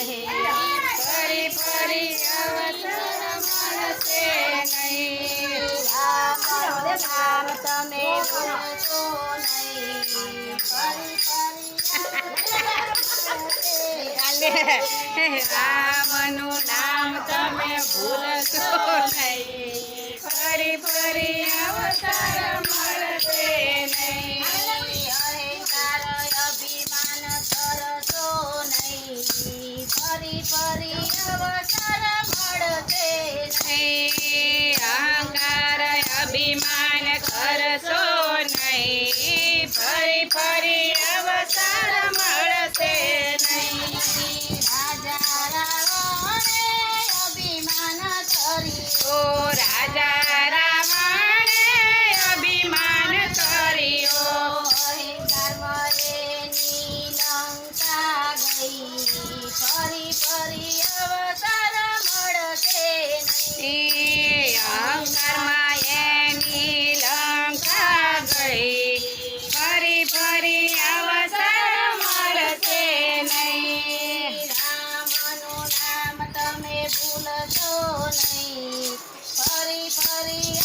ફરી ફરી અવસર મળશે નહીં રામનું નામ તમે ભૂલશો નહીં. ફરી ફરી নাই পারি পারি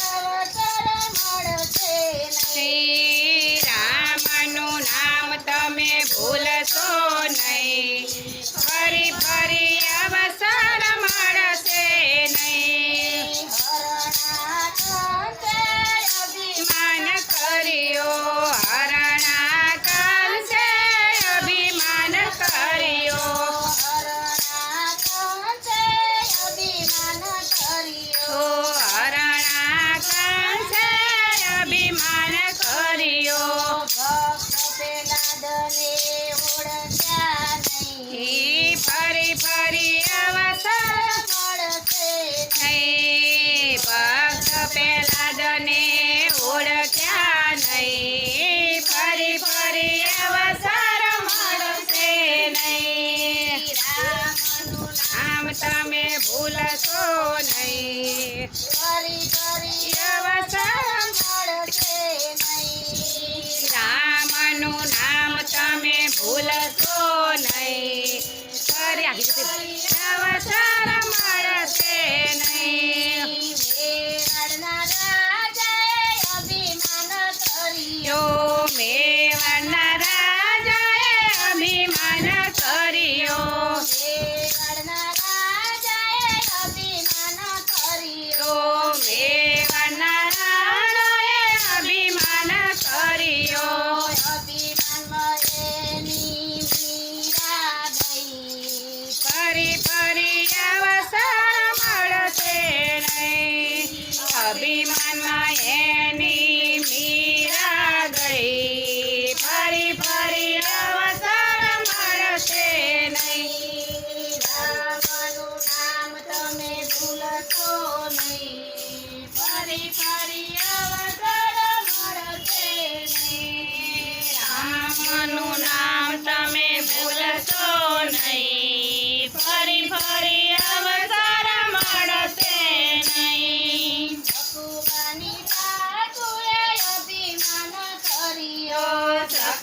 my, my Annie.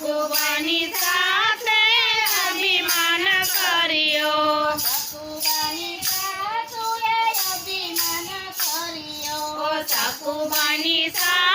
હકુબાની સાથે અભિમાન કર્યો. હકુબાની સાથે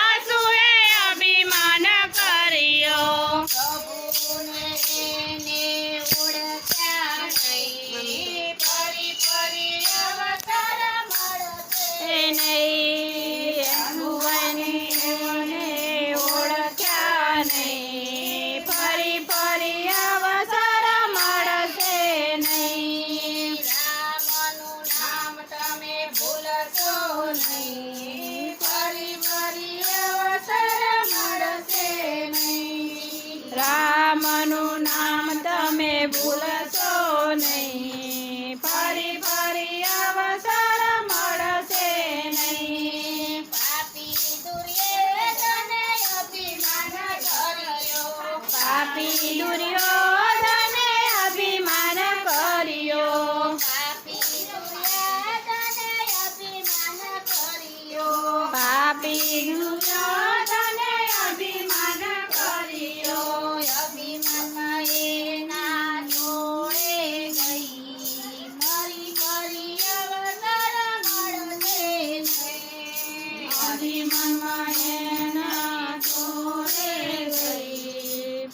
ફરી મનમાં એના તોરે ગઈ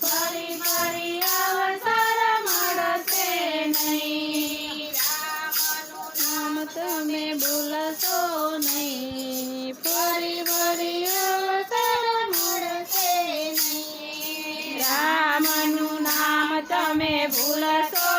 મળશે નહીં નામ તમે બોલશો નહીં ફરી ફરી મળશે નહીં નામ તમે ભૂલશો